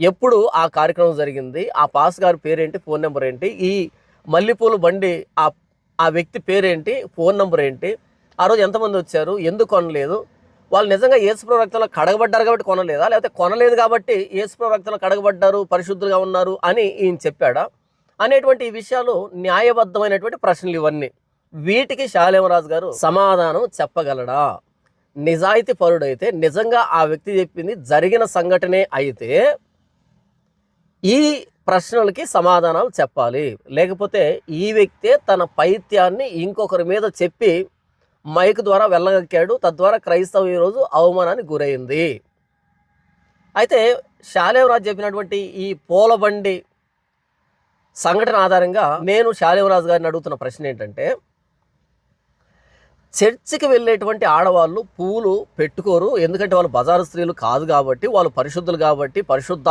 ఎప్పుడు ఆ కార్యక్రమం జరిగింది? ఆ పాస్ గారి పేరేంటి? ఫోన్ నెంబర్ ఏంటి? ఈ మల్లెపూల బండి ఆ ఆ వ్యక్తి పేరేంటి? ఫోన్ నెంబర్ ఏంటి? ఆ రోజు ఎంతమంది వచ్చారు? ఎందుకు కొనలేదు? వాళ్ళు నిజంగా ఏసు రక్తంలో కడగబడ్డారు కాబట్టి కొనలేదా? లేకపోతే కొనలేదు కాబట్టి యేసుప్రభు రక్తంలో కడగబడ్డారు పరిశుద్ధులుగా ఉన్నారు అని ఈయన చెప్పాడా? అనేటువంటి ఈ విషయాలు న్యాయబద్ధమైనటువంటి ప్రశ్నలు ఇవన్నీ. వీటికి శాలేమరాజు గారు సమాధానం చెప్పగలడా? నిజాయితీ పరుడైతే నిజంగా ఆ వ్యక్తి చెప్పింది జరిగిన సంఘటనే అయితే ఈ ప్రశ్నలకి సమాధానాలు చెప్పాలి. లేకపోతే ఈ వ్యక్తే తన పైత్యాన్ని ఇంకొకరి మీద చెప్పి మైక్ ద్వారా వెళ్ళగక్కాడు. తద్వారా క్రైస్తవం ఈరోజు అవమానానికి గురైంది. అయితే శాలేవరాజు చెప్పినటువంటి ఈ పూలబండి సంఘటన ఆధారంగా నేను శాలేవరాజు గారిని అడుగుతున్న ప్రశ్న ఏంటంటే చర్చికి వెళ్ళేటువంటి ఆడవాళ్ళు పూలు పెట్టుకోరు. ఎందుకంటే వాళ్ళు బజారు స్త్రీలు కాదు కాబట్టి వాళ్ళు పరిశుద్ధులు కాబట్టి పరిశుద్ధ